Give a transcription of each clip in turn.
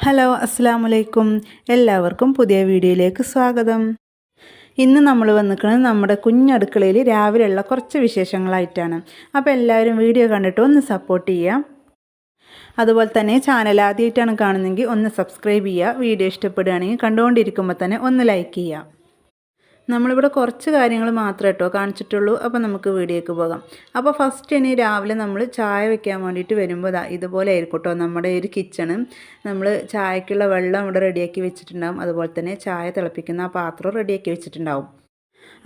Hello അസ്സാം വലൈക്കും എല്ലാവർക്കും പുതിയ വീഡിയോയിലേക്ക് സ്വാഗതം. ഇന്ന് നമ്മൾ വന്നിരിക്കുന്നത് നമ്മുടെ കുഞ്ഞടുക്കളയിൽ രാവിലെയുള്ള കുറച്ച് വിശേഷങ്ങളായിട്ടാണ്. അപ്പോൾ എല്ലാവരും വീഡിയോ കണ്ടിട്ട് ഒന്ന് സപ്പോർട്ട് ചെയ്യാം. അതുപോലെ തന്നെ ചാനൽ ആദ്യമായിട്ടാണ് കാണുന്നതെങ്കിൽ ഒന്ന് സബ്സ്ക്രൈബ് ചെയ്യുക. വീഡിയോ ഇഷ്ടപ്പെടുകയാണെങ്കിൽ കണ്ടുകൊണ്ടിരിക്കുമ്പോൾ തന്നെ ഒന്ന് ലൈക്ക് ചെയ്യുക. നമ്മളിവിടെ കുറച്ച് കാര്യങ്ങൾ മാത്രമേ കേട്ടോ കാണിച്ചിട്ടുള്ളൂ. അപ്പോൾ നമുക്ക് വീഡിയോക്ക് പോകാം. അപ്പോൾ ഫസ്റ്റ് ഇനി രാവിലെ നമ്മൾ ചായ വെക്കാൻ വേണ്ടിയിട്ട് വരുമ്പോൾ ഇതാ ഇതുപോലെ ആയിരിക്കും കേട്ടോ നമ്മുടെ ഒരു കിച്ചണ് നമ്മൾ ചായക്കുള്ള വെള്ളം ഇവിടെ റെഡിയാക്കി വെച്ചിട്ടുണ്ടാകും അതുപോലെ തന്നെ ചായ തിളപ്പിക്കുന്ന ആ പാത്രം റെഡിയാക്കി വെച്ചിട്ടുണ്ടാവും.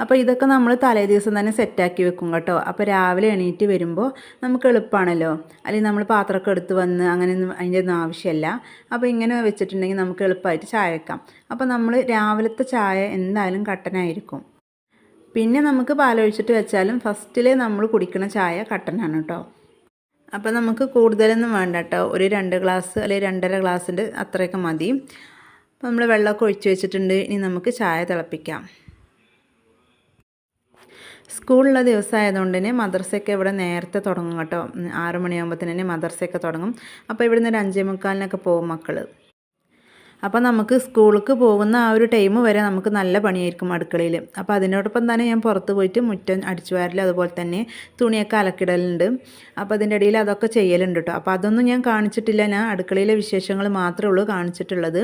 അപ്പോൾ ഇതൊക്കെ നമ്മൾ തലേ ദിവസം തന്നെ സെറ്റാക്കി വെക്കും കേട്ടോ. അപ്പോൾ രാവിലെ എണീറ്റ് വരുമ്പോൾ നമുക്ക് എളുപ്പമാണല്ലോ അല്ലെങ്കിൽ നമ്മൾ പാത്രമൊക്കെ എടുത്ത് വന്ന് അങ്ങനെയൊന്നും അതിന്റെ ഒന്നും ആവശ്യമില്ല അപ്പോൾ ഇങ്ങനെ വെച്ചിട്ടുണ്ടെങ്കിൽ നമുക്ക് എളുപ്പമായിട്ട് ചായ വെക്കാം. അപ്പോൾ നമ്മൾ രാവിലത്തെ ചായ എന്തായാലും കട്ടനായിരിക്കും. പിന്നെ നമുക്ക് പാലൊഴിച്ചിട്ട് വെച്ചാലും ഫസ്റ്റിലെ നമ്മൾ കുടിക്കുന്ന ചായ കട്ടനാണ് കേട്ടോ. അപ്പോൾ നമുക്ക് കൂടുതലൊന്നും വേണ്ട കേട്ടോ. ഒരു രണ്ട് ഗ്ലാസ് അല്ലെങ്കിൽ രണ്ടര ഗ്ലാസ്സിന്റെ അത്രയൊക്കെ മതി. അപ്പോൾ നമ്മൾ വെള്ളമൊക്കെ ഒഴിച്ച് വെച്ചിട്ടുണ്ട്. ഇനി നമുക്ക് ചായ തിളപ്പിക്കാം. സ്കൂളുള്ള ദിവസമായതുകൊണ്ട് തന്നെ മദർസയൊക്കെ ഇവിടെ നേരത്തെ തുടങ്ങും കേട്ടോ. ആറ് മണിയാകുമ്പോഴത്തേന് തന്നെ മദർസയൊക്കെ തുടങ്ങും. അപ്പോൾ ഇവിടുന്ന് ഒരു അഞ്ചേ മുക്കാലിനൊക്കെ പോകും മക്കൾ അപ്പോൾ നമുക്ക് സ്കൂൾക്ക് പോകുന്ന ആ ഒരു ടൈം വരെ നമുക്ക് നല്ല പണിയായിരിക്കും അടുക്കളയിൽ അപ്പോൾ അതിനോടൊപ്പം തന്നെ ഞാൻ പുറത്ത് പോയിട്ട് മുറ്റം അടിച്ചു വാരൽ അതുപോലെ തന്നെ തുണിയൊക്കെ അലക്കിടലുണ്ട്. അപ്പോൾ അതിന്റെ ഇടയിൽ അതൊക്കെ ചെയ്യലുണ്ട് കേട്ടോ. അപ്പോൾ അതൊന്നും ഞാൻ കാണിച്ചിട്ടില്ല. ഞാൻ അടുക്കളയിലെ വിശേഷങ്ങൾ മാത്രമേ ഉള്ളൂ കാണിച്ചിട്ടുള്ളത്.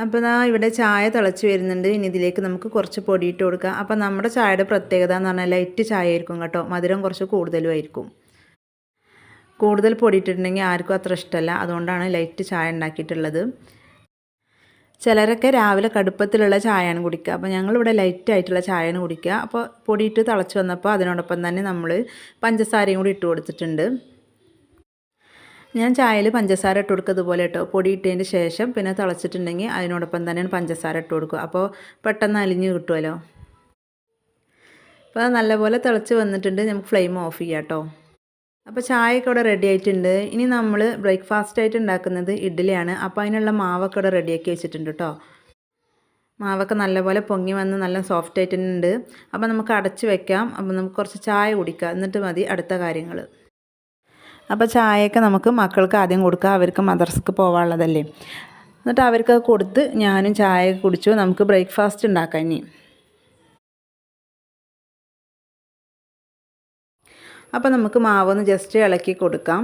അപ്പോൾ ദാ ഇവിടെ ചായ തിളച്ച് വരുന്നുണ്ട്. ഇനി ഇതിലേക്ക് നമുക്ക് കുറച്ച് പൊടിയിട്ട് കൊടുക്കാം. അപ്പോൾ നമ്മുടെ ചായയുടെ പ്രത്യേകത എന്ന് പറഞ്ഞാൽ ലൈറ്റ് ചായ ആയിരിക്കും കേട്ടോ. മധുരം കുറച്ച് കൂടുതലുമായിരിക്കും. കൂടുതൽ പൊടിയിട്ടിട്ടുണ്ടെങ്കിൽ ആർക്കും അത്ര ഇഷ്ടമല്ല. അതുകൊണ്ടാണ് ലൈറ്റ് ചായ ഉണ്ടാക്കിയിട്ടുള്ളത്. ചിലരൊക്കെ രാവിലെ കടുപ്പത്തിലുള്ള ചായയാണ് കുടിക്കുക. അപ്പോൾ ഞങ്ങളിവിടെ ലൈറ്റായിട്ടുള്ള ചായയാണ് കുടിക്കുക. അപ്പോൾ പൊടിയിട്ട് തിളച്ച് വന്നപ്പോൾ അതിനോടൊപ്പം തന്നെ നമ്മൾ പഞ്ചസാരയും കൂടി ഇട്ട് കൊടുത്തിട്ടുണ്ട്. ഞാൻ ചായയിൽ പഞ്ചസാര ഇട്ട് കൊടുക്കുക ഇതുപോലെ കേട്ടോ. പൊടി ഇട്ടതിന് ശേഷം പിന്നെ തിളച്ചിട്ടുണ്ടെങ്കിൽ അതിനോടൊപ്പം തന്നെ പഞ്ചസാര ഇട്ട് കൊടുക്കുക അപ്പോൾ പെട്ടെന്ന് അലിഞ്ഞ് കിട്ടുമല്ലോ അപ്പോൾ നല്ലപോലെ തിളച്ച് വന്നിട്ടുണ്ട്. നമുക്ക് ഫ്ലെയിം ഓഫ് ചെയ്യാം കേട്ടോ. അപ്പോൾ ചായയൊക്കെ ഇവിടെ റെഡി ആയിട്ടുണ്ട്. ഇനി നമ്മൾ ബ്രേക്ക്ഫാസ്റ്റ് ആയിട്ട് ഉണ്ടാക്കുന്നത് ഇഡ്ഡലിയാണ്. അപ്പോൾ അതിനുള്ള മാവൊക്കെ ഇവിടെ റെഡിയാക്കി വെച്ചിട്ടുണ്ട് കേട്ടോ. മാവൊക്കെ നല്ലപോലെ പൊങ്ങി വന്ന് നല്ല സോഫ്റ്റ് ആയിട്ടുണ്ട് അപ്പോൾ നമുക്ക് അടച്ച് വെക്കാം. അപ്പോൾ നമുക്ക് കുറച്ച് ചായ കുടിക്കാം. എന്നിട്ട് മതി അടുത്ത കാര്യങ്ങൾ അപ്പോൾ ചായയൊക്കെ നമുക്ക് മക്കൾക്ക് ആദ്യം കൊടുക്കുക അവർക്ക് മദർസ്ക്ക് പോകാനുള്ളതല്ലേ എന്നിട്ട് അവർക്ക് കൊടുത്ത് ഞാനും ചായ കുടിച്ചു. നമുക്ക് ബ്രേക്ക്ഫാസ്റ്റ് ഉണ്ടാക്കാം ഇനി. അപ്പോൾ നമുക്ക് മാവൊന്ന് ജസ്റ്റ് ഇളക്കി കൊടുക്കാം.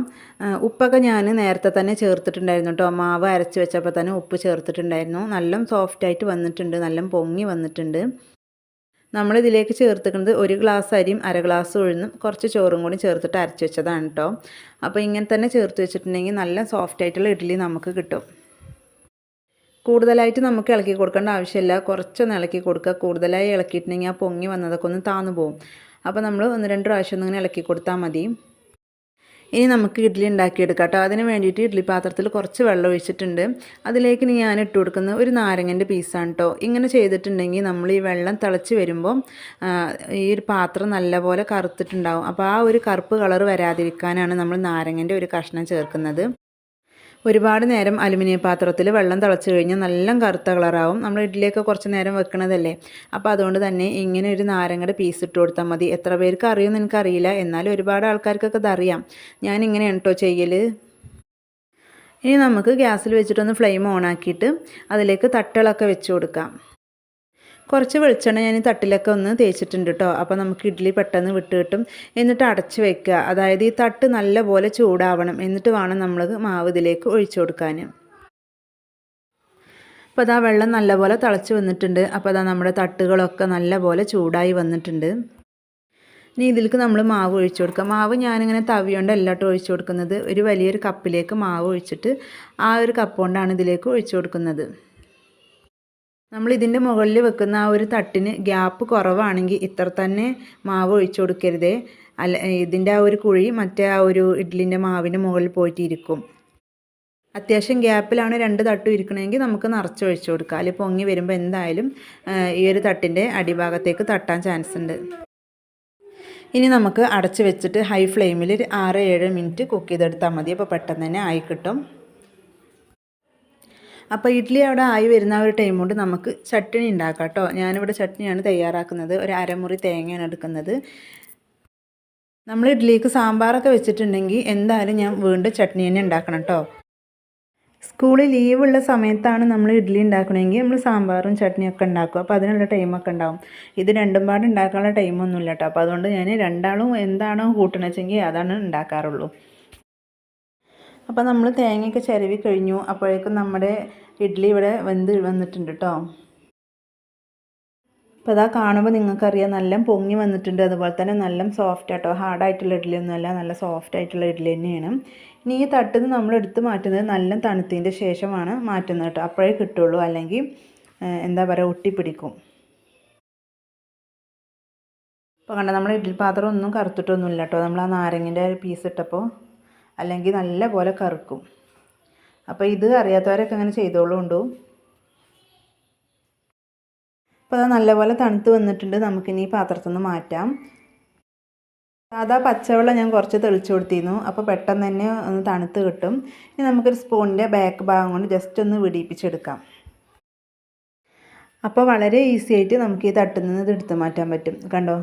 ഉപ്പൊക്കെ ഞാൻ നേരത്തെ തന്നെ ചേർത്തിട്ടുണ്ടായിരുന്നു കേട്ടോ. മാവ് അരച്ച് വെച്ചപ്പോൾ തന്നെ ഉപ്പ് ചേർത്തിട്ടുണ്ടായിരുന്നു. നല്ല സോഫ്റ്റായിട്ട് വന്നിട്ടുണ്ട്. നല്ല പൊങ്ങി വന്നിട്ടുണ്ട്. നമ്മളിതിലേക്ക് ചേർത്തിക്കുന്നത് ഒരു ഗ്ലാസ് അരിയും അര ഗ്ലാസ് ഉഴുന്നും കുറച്ച് ചോറും കൂടി ചേർത്തിട്ട് അരച്ച് വെച്ചതാണ് കേട്ടോ. അപ്പോൾ ഇങ്ങനെ തന്നെ ചേർത്ത് വെച്ചിട്ടുണ്ടെങ്കിൽ നല്ല സോഫ്റ്റ് ആയിട്ടുള്ള ഇഡ്ഡലി നമുക്ക് കിട്ടും. കൂടുതലായിട്ട് നമുക്ക് ഇളക്കി കൊടുക്കേണ്ട ആവശ്യമില്ല. കുറച്ചൊന്ന് ഇളക്കി കൊടുക്കുക. കൂടുതലായി ഇളക്കിയിട്ടുണ്ടെങ്കിൽ ആ പൊങ്ങി വന്നതൊക്കെ ഒന്ന് താന്നു പോകും. അപ്പോൾ നമ്മൾ ഒന്ന് രണ്ട് പ്രാവശ്യം ഒന്നിങ്ങനെ ഇളക്കി കൊടുത്താൽ മതി. ഇനി നമുക്ക് ഇഡ്ഡലി ഉണ്ടാക്കിയെടുക്കാം കേട്ടോ. അതിന് വേണ്ടിയിട്ട് ഇഡ്ഡലി പാത്രത്തിൽ കുറച്ച് വെള്ളം ഒഴിച്ചിട്ടുണ്ട്. അതിലേക്ക് ഇനി ഞാൻ ഇട്ട് കൊടുക്കുന്ന ഒരു നാരങ്ങന്റെ പീസാണ് കേട്ടോ ഇങ്ങനെ ചെയ്തിട്ടുണ്ടെങ്കിൽ നമ്മൾ ഈ വെള്ളം തിളച്ച് വരുമ്പോൾ ഈ ഒരു പാത്രം നല്ലപോലെ കറുത്തിട്ടുണ്ടാവും. അപ്പോൾ ആ ഒരു കറുപ്പ് കളർ വരാതിരിക്കാനാണ് നമ്മൾ നാരങ്ങന്റെ ഒരു കഷ്ണം ചേർക്കുന്നത്. ഒരുപാട് നേരം അലുമിനിയം പാത്രത്തിൽ വെള്ളം തിളച്ചു കഴിഞ്ഞാൽ നല്ല കറുത്ത കളറാവും. നമ്മൾ ഇഡ്ഡലിയൊക്കെ കുറച്ച് നേരം വെക്കണതല്ലേ? അപ്പോൾ അതുകൊണ്ട് തന്നെ ഇങ്ങനെ ഒരു നാരങ്ങയുടെ പീസ് ഇട്ട് കൊടുത്താൽ മതി. എത്ര പേർക്ക് അറിയുമെന്ന് എനിക്കറിയില്ല. എന്നാലും ഒരുപാട് ആൾക്കാർക്കൊക്കെ അതറിയാം ഞാൻ ഇങ്ങനെയാണ് കേട്ടോ ചെയ്യൽ ഇനി നമുക്ക് ഗ്യാസിൽ വെച്ചിട്ടൊന്ന് ഫ്ലെയിം ഓൺ ആക്കിയിട്ട് അതിലേക്ക് തട്ടുകളൊക്കെ വെച്ച് കൊടുക്കാം. കുറച്ച് വെളിച്ചെണ്ണ ഞാൻ ഈ തട്ടിലൊക്കെ ഒന്ന് തേച്ചിട്ടുണ്ട് കേട്ടോ അപ്പോൾ നമുക്ക് ഇഡ്ഡലി പെട്ടെന്ന് വിട്ട് കിട്ടും. എന്നിട്ട് അടച്ച് വെക്കുക. അതായത് ഈ തട്ട് നല്ലപോലെ ചൂടാവണം. എന്നിട്ട് വേണം നമ്മൾ മാവ് ഇതിലേക്ക് ഒഴിച്ചു കൊടുക്കാൻ അപ്പോൾ അതാ വെള്ളം നല്ലപോലെ തിളച്ച് വന്നിട്ടുണ്ട്. അപ്പോൾ അതാ നമ്മുടെ തട്ടുകളൊക്കെ നല്ലപോലെ ചൂടായി വന്നിട്ടുണ്ട്. ഇനി ഇതിലേക്ക് നമ്മൾ മാവ് ഒഴിച്ചു കൊടുക്കുക. മാവ് ഞാനിങ്ങനെ തവിയോണ്ട് എല്ലാട്ടും ഒഴിച്ചു കൊടുക്കുന്നത് ഒരു വലിയൊരു കപ്പിലേക്ക് മാവ് ഒഴിച്ചിട്ട് ആ ഒരു കപ്പ് കൊണ്ടാണ് ഇതിലേക്ക് ഒഴിച്ചു കൊടുക്കുന്നത്. നമ്മൾ ഇതിന്റെ മുകളിൽ വെക്കുന്ന ആ ഒരു തട്ടിന് ഗ്യാപ്പ് കുറവാണെങ്കിൽ ഇത്ര തന്നെ മാവ് ഒഴിച്ചു കൊടുക്കരുത്. അല്ല ഇതിന്റെ ആ ഒരു കുഴി മറ്റേ ആ ഒരു ഇഡ്ലിന്റെ മാവിന്റെ മുകളിൽ പോയിട്ടിരിക്കും. അത്യാവശ്യം ഗ്യാപ്പിലാണ് രണ്ട് തട്ടും ഇരിക്കണമെങ്കിൽ നമുക്ക് നിറച്ച് ഒഴിച്ചു കൊടുക്കാം. അല്ലെങ്കിൽ പൊങ്ങി വരുമ്പോൾ എന്തായാലും ഈ ഒരു തട്ടിന്റെ അടിഭാഗത്തേക്ക് തട്ടാൻ ചാൻസ് ഉണ്ട്. ഇനി നമുക്ക് അടച്ച് വെച്ചിട്ട് ഹൈ ഫ്ലെയിമിൽ ഒരു ആറ് ഏഴ് മിനിറ്റ് കുക്ക് ചെയ്തെടുത്താൽ മതി. അപ്പോൾ പെട്ടെന്ന് തന്നെ ആയി കിട്ടും. അപ്പോൾ ഇഡ്ഡലി അവിടെ ആയി വരുന്ന ഒരു ടൈം കൊണ്ട് നമുക്ക് ചട്നി ഉണ്ടാക്കാം കേട്ടോ ഞാനിവിടെ ചട്നിയാണ് തയ്യാറാക്കുന്നത്. ഒരു അരമുറി തേങ്ങയാണ് എടുക്കുന്നത്. നമ്മൾ ഇഡ്ഡലിക്ക് സാമ്പാറൊക്കെ വെച്ചിട്ടുണ്ടെങ്കിൽ എന്തായാലും ഞാൻ വീണ്ടും ചട്നി തന്നെ ഉണ്ടാക്കണം കേട്ടോ സ്കൂളിൽ ലീവുള്ള സമയത്താണ് നമ്മൾ ഇഡ്ഡലി ഉണ്ടാക്കണമെങ്കിൽ നമ്മൾ സാമ്പാറും ചട്നിയൊക്കെ ഉണ്ടാക്കും. അപ്പോൾ അതിനുള്ള ടൈമൊക്കെ ഉണ്ടാവും. ഇത് രണ്ടും പാട് ഉണ്ടാക്കാനുള്ള ടൈമൊന്നുമില്ല കേട്ടോ അപ്പോൾ അതുകൊണ്ട് ഞാൻ രണ്ടാളും എന്താണോ കൂട്ടണമെച്ചെങ്കിൽ അതാണ് ഉണ്ടാക്കാറുള്ളൂ. അപ്പോൾ നമ്മൾ തേങ്ങയൊക്കെ ചിരവി കഴിഞ്ഞു. അപ്പോഴേക്കും നമ്മുടെ ഇഡ്ഡലി ഇവിടെ വെന്ത് വന്നിട്ടുണ്ട് കേട്ടോ അപ്പോൾ അതാ കാണുമ്പോൾ നിങ്ങൾക്കറിയാം നല്ല പൊങ്ങി വന്നിട്ടുണ്ട്. അതുപോലെ തന്നെ നല്ല സോഫ്റ്റ് ആട്ടോ. ഹാർഡായിട്ടുള്ള ഇഡ്ഡലി ഒന്നുമല്ല നല്ല സോഫ്റ്റ് ആയിട്ടുള്ള ഇഡ്ഡലി തന്നെയാണ്. ഇനി ഈ തട്ടിൽ നിന്ന് നമ്മൾ എടുത്ത് മാറ്റുന്നത് നല്ല തണുത്തതിന്റെ ശേഷമാണ് മാറ്റുന്നത് കേട്ടോ അപ്പോഴേ കിട്ടുള്ളൂ. അല്ലെങ്കിൽ എന്താ പറയുക ഒട്ടിപ്പിടിക്കും. അപ്പോൾ കണ്ട നമ്മൾ ഇഡ്ഡലി പാത്രം ഒന്നും കറുത്തിട്ടൊന്നുമില്ല കേട്ടോ നമ്മൾ ആ നാരങ്ങിന്റെ പീസ് ഇട്ടപ്പോൾ അല്ലെങ്കിൽ നല്ല പോലെ കറുക്കും. അപ്പോൾ ഇത് അറിയാത്തവരൊക്കെ അങ്ങനെ ചെയ്തോളുണ്ടോ അപ്പോൾ അത് നല്ലപോലെ തണുത്ത് വന്നിട്ടുണ്ട്. നമുക്കിനി ഈ പാത്രത്തിൽ നിന്ന് മാറ്റാം. സാധാ പച്ചവെള്ളം ഞാൻ കുറച്ച് തെളിച്ചു കൊടുത്തിരുന്നു. അപ്പോൾ പെട്ടെന്ന് തന്നെ ഒന്ന് തണുത്ത് കിട്ടും. ഇനി നമുക്കൊരു സ്പൂണിന്റെ ബാക്ക് ഭാഗം കൊണ്ട് ജസ്റ്റ് ഒന്ന് വിടിയിപ്പിച്ചെടുക്കാം. അപ്പോൾ വളരെ ഈസി ആയിട്ട് നമുക്ക് ഈ തട്ടിൽ നിന്ന് ഇത് എടുത്ത് മാറ്റാൻ പറ്റും. കണ്ടോ?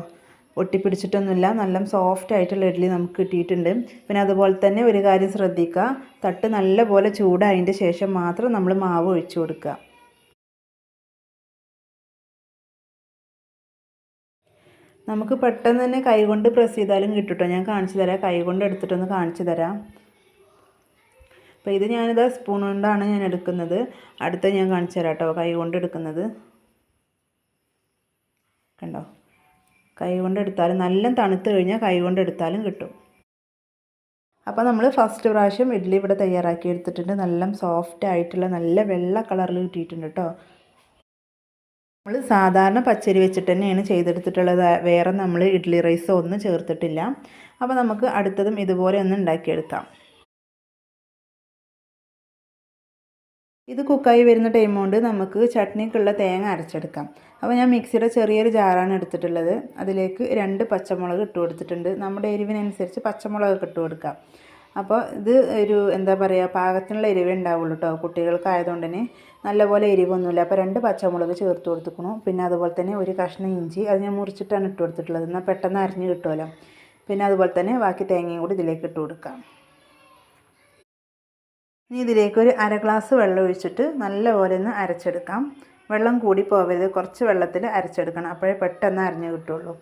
ഒട്ടിപ്പിടിച്ചിട്ടൊന്നുമില്ല. നല്ല സോഫ്റ്റ് ആയിട്ടുള്ള ഇഡ്ഡലി നമുക്ക് കിട്ടിയിട്ടുണ്ട്. പിന്നെ അതുപോലെ തന്നെ ഒരു കാര്യം ശ്രദ്ധിക്കുക. തട്ട് നല്ലപോലെ ചൂടായതിന്റെ ശേഷം മാത്രം നമ്മൾ മാവ് ഒഴിച്ചു കൊടുക്കുക. നമുക്ക് പെട്ടെന്ന് തന്നെ കൈകൊണ്ട് പ്രസ് ചെയ്താലും കിട്ടുട്ടോ. ഞാൻ കാണിച്ചു തരാം. കൈകൊണ്ട് എടുത്തിട്ടൊന്ന് കാണിച്ചു തരാം. അപ്പോൾ ഇത് ഞാനിത് സ്പൂൺ കൊണ്ടാണ് ഞാൻ എടുക്കുന്നത്. അടുത്ത ഞാൻ കാണിച്ചു തരാം കേട്ടോ. കൈ എടുക്കുന്നത്. കണ്ടോ? കൈ കൊണ്ടെടുത്താലും നല്ല തണുത്ത് കഴിഞ്ഞാൽ കൈ കൊണ്ടെടുത്താലും കിട്ടും. അപ്പോൾ നമ്മൾ ഫസ്റ്റ് പ്രാവശ്യം ഇഡ്ഡലി ഇവിടെ തയ്യാറാക്കി എടുത്തിട്ടുണ്ട്. നല്ല സോഫ്റ്റ് ആയിട്ടുള്ള നല്ല വെള്ള കളറിൽ കിട്ടിയിട്ടുണ്ട് കേട്ടോ നമ്മൾ സാധാരണ പച്ചരി വെച്ചിട്ട് തന്നെയാണ് ചെയ്തെടുത്തിട്ടുള്ളത്. വേറെ നമ്മൾ ഇഡ്ഡലി റൈസോ ഒന്നും ചേർത്തിട്ടില്ല. അപ്പോൾ നമുക്ക് അടുത്തതും ഇതുപോലെ ഒന്ന് ഉണ്ടാക്കിയെടുക്കാം. ഇത് കുക്കായി വരുന്ന ടൈം കൊണ്ട് നമുക്ക് ചട്നിക്കുള്ള തേങ്ങ അരച്ചെടുക്കാം. അപ്പോൾ ഞാൻ മിക്സിയുടെ ചെറിയൊരു ജാറാണ് എടുത്തിട്ടുള്ളത്. അതിലേക്ക് രണ്ട് പച്ചമുളക് ഇട്ട് കൊടുത്തിട്ടുണ്ട്. നമ്മുടെ എരിവിനനുസരിച്ച് പച്ചമുളക് ഇട്ട് കൊടുക്കാം. അപ്പോൾ ഇത് ഒരു എന്താ പറയുക പാകത്തിനുള്ള എരിവേ ഉണ്ടാവുള്ളൂ കേട്ടോ. കുട്ടികൾക്കായതുകൊണ്ട് തന്നെ നല്ലപോലെ എരിവൊന്നുമില്ല. അപ്പോൾ രണ്ട് പച്ചമുളക് ചേർത്ത് കൊടുത്തിക്കണു പിന്നെ അതുപോലെ തന്നെ ഒരു കഷ്ണം ഇഞ്ചി അത് ഞാൻ മുറിച്ചിട്ടാണ് ഇട്ട് കൊടുത്തിട്ടുള്ളത്. എന്നാൽ പെട്ടെന്ന് അരിഞ്ഞ് കിട്ടുമല്ലോ. പിന്നെ അതുപോലെ തന്നെ ബാക്കി തേങ്ങയും കൂടി ഇതിലേക്ക് ഇട്ട് കൊടുക്കാം. ഇനി ഇതിലേക്ക് ഒരു അര ഗ്ലാസ് വെള്ളം ഒഴിച്ചിട്ട് നല്ലപോലെ ഒന്ന് അരച്ചെടുക്കാം. വെള്ളം കൂടി പോവരുത്. കുറച്ച് വെള്ളത്തിൽ അരച്ചെടുക്കണം. അപ്പോഴേ പെട്ടെന്ന് അരഞ്ഞു കിട്ടുള്ളൂ.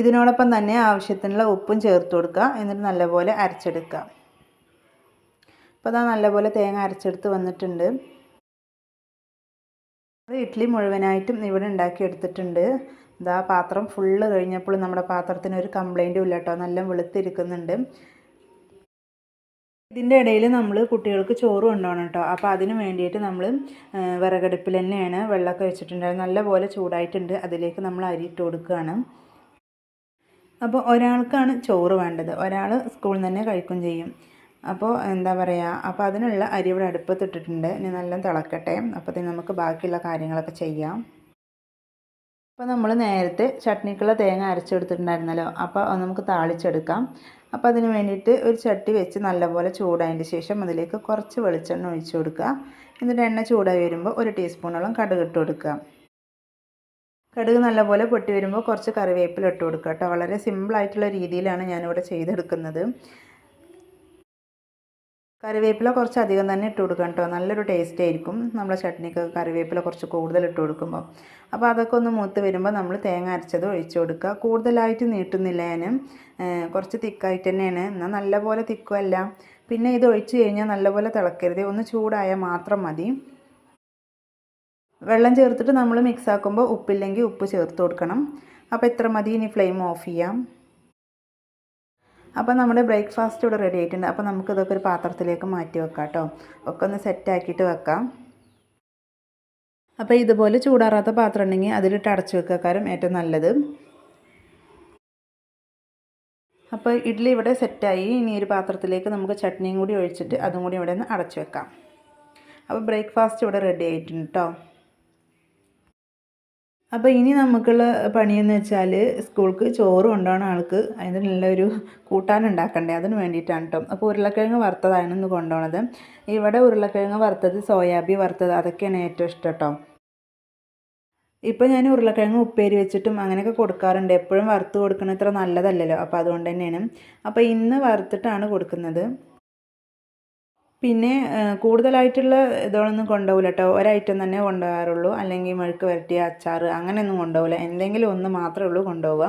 ഇതിനോടൊപ്പം തന്നെ ആവശ്യത്തിനുള്ള ഉപ്പും ചേർത്ത് കൊടുക്കുക. എന്നിട്ട് നല്ലപോലെ അരച്ചെടുക്കുക. അപ്പോൾ അതാ നല്ലപോലെ തേങ്ങ അരച്ചെടുത്ത് വന്നിട്ടുണ്ട്. ഇഡ്ഡലി മുഴുവനായിട്ടും ഇവിടെ ഉണ്ടാക്കി എടുത്തിട്ടുണ്ട്. ഇതാ പാത്രം ഫുള്ള് കഴിഞ്ഞപ്പോൾ നമ്മുടെ പാത്രത്തിന് ഒരു കംപ്ലൈന്റും ഇല്ല കേട്ടോ. നല്ല വെളുത്തിരിക്കുന്നുണ്ട്. ഇതിന്റെ ഇടയിൽ നമ്മൾ കുട്ടികൾക്ക് ചോറ് കൊണ്ടുപോകണം കേട്ടോ. അപ്പോൾ അതിന് വേണ്ടിയിട്ട് നമ്മൾ വിറകടുപ്പിൽ തന്നെയാണ് വെള്ളമൊക്കെ വെച്ചിട്ടുണ്ടായിരുന്നു നല്ലപോലെ ചൂടായിട്ടുണ്ട്. അതിലേക്ക് നമ്മൾ അരി ഇട്ട് കൊടുക്കുകയാണ്. അപ്പോൾ ഒരാൾക്കാണ് ചോറ് വേണ്ടത്. ഒരാൾ സ്കൂളിൽ തന്നെ കഴിക്കും ചെയ്യും. അപ്പോൾ എന്താ പറയുക അപ്പോൾ അതിനുള്ള അരി ഇവിടെ അടുപ്പത്തിട്ടിട്ടുണ്ട് ഇനി നല്ല തിളക്കട്ടെ. അപ്പോൾ നമുക്ക് ബാക്കിയുള്ള കാര്യങ്ങളൊക്കെ ചെയ്യാം. അപ്പോൾ നമ്മൾ നേരത്തെ ചട്നിക്കുള്ള തേങ്ങ അരച്ചെടുത്തിട്ടുണ്ടായിരുന്നല്ലോ. അപ്പോൾ നമുക്ക് താളിച്ചെടുക്കാം. അപ്പോൾ അതിന് വേണ്ടിയിട്ട് ഒരു ചട്ടി വെച്ച് നല്ലപോലെ ചൂടായതിന്റെ ശേഷം അതിലേക്ക് കുറച്ച് വെളിച്ചെണ്ണ ഒഴിച്ചു കൊടുക്കുക. എന്നിട്ട് എണ്ണ ചൂടായി വരുമ്പോൾ ഒരു ടീസ്പൂണോളം കടുക് ഇട്ട് കൊടുക്കുക. കടുക് നല്ലപോലെ പൊട്ടി വരുമ്പോൾ കുറച്ച് കറിവേപ്പില ഇട്ട് കൊടുക്കുക കേട്ടോ. വളരെ സിമ്പിളായിട്ടുള്ള രീതിയിലാണ് ഞാനിവിടെ ചെയ്തെടുക്കുന്നത്. കറിവേപ്പില കുറച്ച് അധികം തന്നെ ഇട്ട് കൊടുക്കണം കേട്ടോ. നല്ലൊരു ടേസ്റ്റ് ആയിരിക്കും. നമ്മുടെ ചട്നിക്ക് കറിവേപ്പില കുറച്ച് കൂടുതൽ ഇട്ട് കൊടുക്കുമ്പോൾ അപ്പോൾ അതൊക്കെ ഒന്ന് മൂത്ത് വരുമ്പോൾ നമ്മൾ തേങ്ങ അരച്ചത് ഒഴിച്ചു കൊടുക്കുക. കൂടുതലായിട്ട് നീട്ടുന്നില്ല ഞാൻ കുറച്ച് തിക്കായിട്ട് തന്നെയാണ്. എന്നാൽ നല്ലപോലെ തിക്കുമല്ല പിന്നെ ഇത് ഒഴിച്ചു കഴിഞ്ഞാൽ നല്ലപോലെ തിളക്കരുത്. ഒന്ന് ചൂടായാൽ മാത്രം മതി. വെള്ളം ചേർത്തിട്ട് നമ്മൾ മിക്സ് ആക്കുമ്പോൾ ഉപ്പില്ലെങ്കിൽ ഉപ്പ് ചേർത്ത് കൊടുക്കണം. അപ്പോൾ ഇത്ര മതി. ഇനി ഫ്ലെയിം ഓഫ് ചെയ്യാം. അപ്പോൾ നമ്മുടെ ബ്രേക്ക്ഫാസ്റ്റ് ഇവിടെ റെഡി ആയിട്ടുണ്ട്. അപ്പോൾ നമുക്കിതൊക്കെ ഒരു പാത്രത്തിലേക്ക് മാറ്റി വെക്കാം കേട്ടോ. ഒക്കെ ഒന്ന് സെറ്റാക്കിയിട്ട് വെക്കാം. അപ്പോൾ ഇതുപോലെ ചൂടാറാത്ത പാത്രം ഉണ്ടെങ്കിൽ അതിലിട്ട് അടച്ചു വെക്കാക്കാരും ഏറ്റവും നല്ലത്. അപ്പോൾ ഇഡ്ഡലി ഇവിടെ സെറ്റായി ഇനി ഒരു പാത്രത്തിലേക്ക് നമുക്ക് ചട്നിയും കൂടി ഒഴിച്ചിട്ട് അതും കൂടി ഇവിടെ നിന്ന് അടച്ചു വെക്കാം. അപ്പോൾ ബ്രേക്ക്ഫാസ്റ്റ് ഇവിടെ റെഡി ആയിട്ടുണ്ട് കേട്ടോ. അപ്പോൾ ഇനി നമുക്കുള്ള പണിയെന്ന് വെച്ചാൽ സ്കൂൾക്ക് ചോറ് കൊണ്ടുപോകണ ആൾക്ക് അതിനുള്ള ഒരു കൂട്ടാൻ ഉണ്ടാക്കണ്ടേ? അതിന് വേണ്ടിയിട്ടാണ് കേട്ടോ അപ്പോൾ ഉരുളക്കിഴങ്ങ് വറുത്തതാണ് ഇന്ന് കൊണ്ടുപോകണത് ഇവിടെ ഉരുളക്കിഴങ്ങ് വറുത്തത് സോയാബി വറുത്തത് അതൊക്കെയാണ് ഏറ്റവും ഇഷ്ടം കേട്ടോ ഇപ്പോൾ ഞാൻ ഉരുളക്കിഴങ്ങ് ഉപ്പേരി വെച്ചിട്ടും അങ്ങനെയൊക്കെ കൊടുക്കാറുണ്ട്. എപ്പോഴും വറുത്ത് കൊടുക്കണത്ര നല്ലതല്ലല്ലോ. അപ്പോൾ അതുകൊണ്ട് തന്നെയാണ്. അപ്പോൾ ഇന്ന് വറുത്തിട്ടാണ് കൊടുക്കുന്നത്. പിന്നെ കൂടുതലായിട്ടുള്ള ഇതുകളൊന്നും കൊണ്ടുപോകില്ല കേട്ടോ. ഒരൈറ്റം തന്നെ കൊണ്ടുപോകാറുള്ളൂ. അല്ലെങ്കിൽ മെഴുക്ക് വരട്ടിയ അച്ചാർ അങ്ങനെയൊന്നും കൊണ്ടുപോകില്ല. എന്തെങ്കിലും ഒന്ന് മാത്രമേ ഉള്ളൂ കൊണ്ടുപോവുക.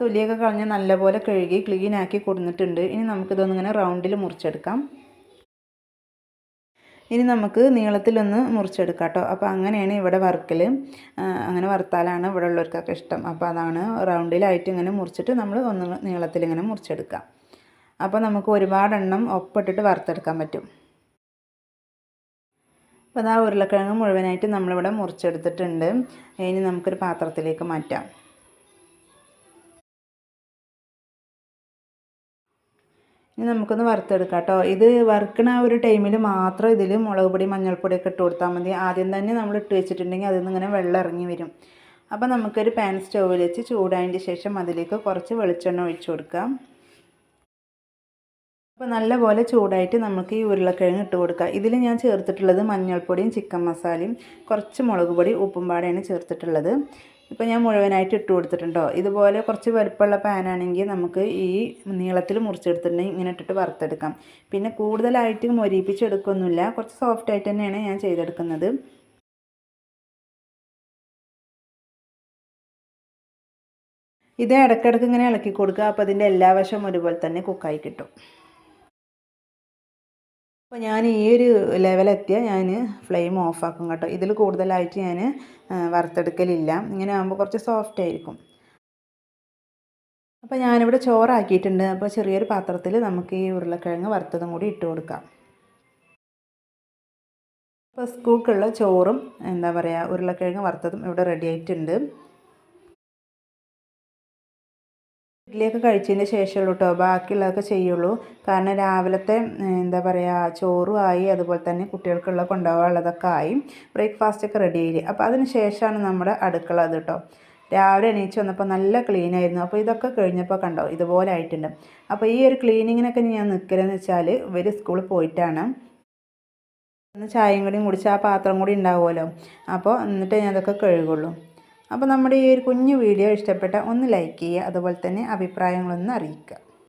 തൊലിയൊക്കെ കളഞ്ഞ് നല്ലപോലെ കഴുകി ക്ലീൻ ആക്കി കൊടുത്തിട്ടുണ്ട്. ഇനി നമുക്കിതൊന്നും ഇങ്ങനെ റൗണ്ടിൽ മുറിച്ചെടുക്കാം. ഇനി നമുക്ക് നീളത്തിലൊന്ന് മുറിച്ചെടുക്കാം കേട്ടോ. അപ്പോൾ അങ്ങനെയാണ് ഇവിടെ വറുക്കൽ അങ്ങനെ വറുത്താലാണ് ഇവിടെ ഉള്ളവർക്കൊക്കെ ഇഷ്ടം. അപ്പോൾ അതാണ് റൗണ്ടിലായിട്ട് ഇങ്ങനെ മുറിച്ചിട്ട് നമ്മൾ ഒന്ന് നീളത്തിൽ ഇങ്ങനെ മുറിച്ചെടുക്കാം. അപ്പോൾ നമുക്ക് ഒരുപാടെണ്ണം ഒപ്പിട്ടിട്ട് വറുത്തെടുക്കാൻ പറ്റും. അപ്പോൾ അതാ ഉരുളക്കിഴങ്ങ് മുഴുവനായിട്ട് നമ്മളിവിടെ മുറിച്ചെടുത്തിട്ടുണ്ട്. ഇനി നമുക്കൊരു പാത്രത്തിലേക്ക് മാറ്റാം. ഇനി നമുക്കൊന്ന് വറുത്തെടുക്കാം കേട്ടോ. ഇത് വറുക്കണ ആ ഒരു ടൈമിൽ മാത്രം ഇതിൽ മുളക് പൊടി മഞ്ഞൾപ്പൊടിയൊക്കെ ഇട്ട് കൊടുത്താൽ മതി. ആദ്യം തന്നെ നമ്മൾ ഇട്ട് വെച്ചിട്ടുണ്ടെങ്കിൽ അതിൽ നിന്ന് ഇങ്ങനെ വെള്ളം ഇറങ്ങി വരും. അപ്പോൾ നമുക്കൊരു പാൻ സ്റ്റൗവിൽ വെച്ച് ചൂടായതിന്റെ ശേഷം അതിലേക്ക് കുറച്ച് വെളിച്ചെണ്ണ ഒഴിച്ചു കൊടുക്കാം. അപ്പോൾ നല്ലപോലെ ചൂടായിട്ട് നമുക്ക് ഈ ഉരുളക്കിഴങ്ങ് ഇട്ട് കൊടുക്കുക ഇതിൽ ഞാൻ ചേർത്തിട്ടുള്ളത് മഞ്ഞൾപ്പൊടിയും ചിക്കൻ മസാലയും കുറച്ച് മുളക് പൊടി ഉപ്പും ചേർത്തിട്ടുള്ളത്. ഇപ്പോൾ ഞാൻ മുഴുവനായിട്ട് ഇട്ട് കൊടുത്തിട്ടുണ്ടോ? ഇതുപോലെ കുറച്ച് വലുപ്പമുള്ള പാനാണെങ്കിൽ നമുക്ക് ഈ നീളത്തിൽ മുറിച്ചെടുത്തിട്ടുണ്ടെങ്കിൽ ഇങ്ങനെ ഇട്ടിട്ട് വറുത്തെടുക്കാം. പിന്നെ കൂടുതലായിട്ട് മൊരിപ്പിച്ചെടുക്കൊന്നുമില്ല കുറച്ച് സോഫ്റ്റ് ആയിട്ട് തന്നെയാണ് ഞാൻ ചെയ്തെടുക്കുന്നത്. ഇത് ഇടയ്ക്കിടയ്ക്ക് ഇങ്ങനെ ഇളക്കി കൊടുക്കുക. അപ്പോൾ അതിന്റെ എല്ലാ വശവും ഒരുപോലെ തന്നെ കുക്കായി കിട്ടും. അപ്പോൾ ഞാൻ ഈ ഒരു ലെവലെത്തിയാൽ ഞാൻ ഫ്ലെയിം ഓഫാക്കും കേട്ടോ. ഇതിൽ കൂടുതലായിട്ട് ഞാൻ വറുത്തെടുക്കലില്ല. ഇങ്ങനെ ആകുമ്പോൾ കുറച്ച് സോഫ്റ്റ് ആയിരിക്കും. അപ്പോൾ ഞാനിവിടെ ചോറാക്കിയിട്ടുണ്ട്. അപ്പോൾ ചെറിയൊരു പാത്രത്തിൽ നമുക്ക് ഈ ഉരുളക്കിഴങ്ങ് വറുത്തതും കൂടി ഇട്ട് കൊടുക്കാം. അപ്പോൾ സ്കൂൾക്കുള്ള ചോറും എന്താ പറയുക ഉരുളക്കിഴങ്ങ് വറുത്തതും ഇവിടെ റെഡി ആയിട്ടുണ്ട്. ഇഡ്ഡലിയൊക്കെ കഴിച്ചതിന് ശേഷമുള്ളൂ കേട്ടോ ബാക്കിയുള്ളതൊക്കെ ചെയ്യുള്ളൂ. കാരണം രാവിലത്തെ എന്താ പറയുക ചോറും ആയി അതുപോലെ തന്നെ കുട്ടികൾക്കുള്ള കൊണ്ടുപോകാനുള്ളതൊക്കെ ആയി. ബ്രേക്ക്ഫാസ്റ്റൊക്കെ റെഡി ആയി. അപ്പോൾ അതിന് ശേഷമാണ് നമ്മുടെ അടുക്കള അത് കേട്ടോ രാവിലെ എണീച്ച് വന്നപ്പോൾ നല്ല ക്ലീൻ ആയിരുന്നു. അപ്പോൾ ഇതൊക്കെ കഴിഞ്ഞപ്പോൾ കണ്ടോ ഇതുപോലെ ആയിട്ടുണ്ട്. അപ്പോൾ ഈ ഒരു ക്ലീനിങ്ങിനൊക്കെ ഞാൻ നിൽക്കലെന്ന് വെച്ചാൽ ഇവർ സ്കൂളിൽ പോയിട്ടാണ്. ഒന്ന് ചായയും കൂടിയും കുടിച്ച് ആ പാത്രം കൂടി ഉണ്ടാവുമല്ലോ. അപ്പോൾ എന്നിട്ട് ഞാൻ അതൊക്കെ കഴുകുള്ളൂ. അപ്പോൾ നമ്മുടെ ഈ ഒരു കുഞ്ഞു വീഡിയോ ഇഷ്ടപ്പെട്ട ഒന്ന് ലൈക്ക് ചെയ്യുക അതുപോലെ തന്നെ അഭിപ്രായങ്ങളൊന്ന് അറിയിക്കുക.